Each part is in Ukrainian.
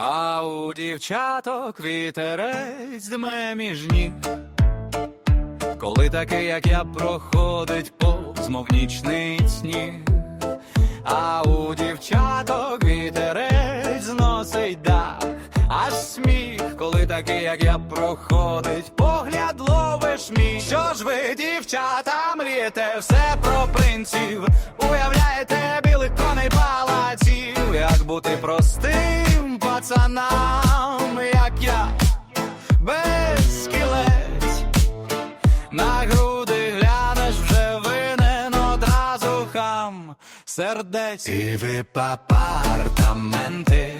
А у дівчаток вітерець дме між ніг. Коли такий, як я, проходить повз, нічний сніг. А у дівчаток вітерець зносить дах, аж сміх, коли такий, як я, проходить, погляд ловиш мій. Що ж ви, дівчата, мрієте все про принців, уявляєте білих коней палаців, як бути простим пацанам, як я, без кілець. На груди глянеш вже винен одразу хам сердець. І ви апартаменти,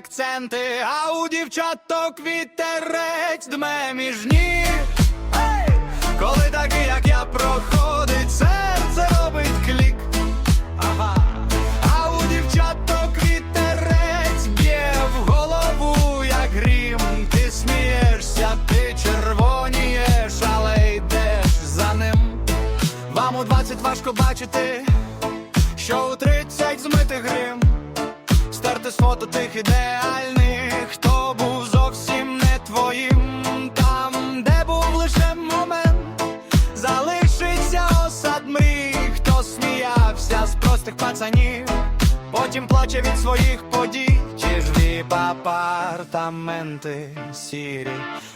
акценти, а у дівчаток вітерець дме між ніг. Коли такий, як я проходить, серце робить клік. Ага. А у дівчаток вітерець б'є в голову, як грім. Ти смієшся, ти червонієш, але йдеш за ним. Вам у 20 важко бачити, що у 30 змити грим. Стерти з фото тих ідеальних, хто був зовсім не твоїм. Там, де був лише момент, залишиться осад мрій, хто сміявся з простих пацанів, потім плаче від своїх подій. Віп апартаменти сірі,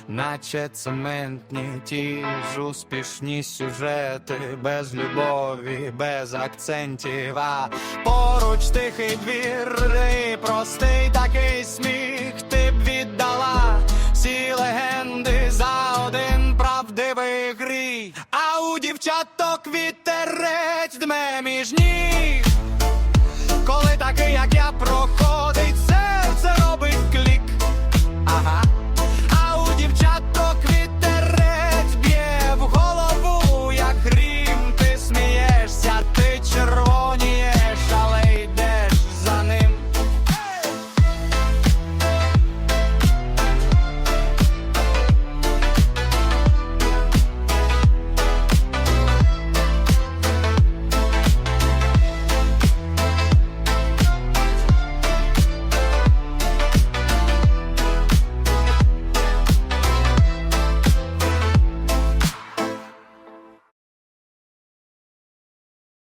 наче цементні, ті ж успішні сюжети, без любові, без акцентів, а поруч тихий двір, і простий такий сміх, ти б віддала всі легенди за один правдивий грій, а у дівчаток вітерець дме між ніг.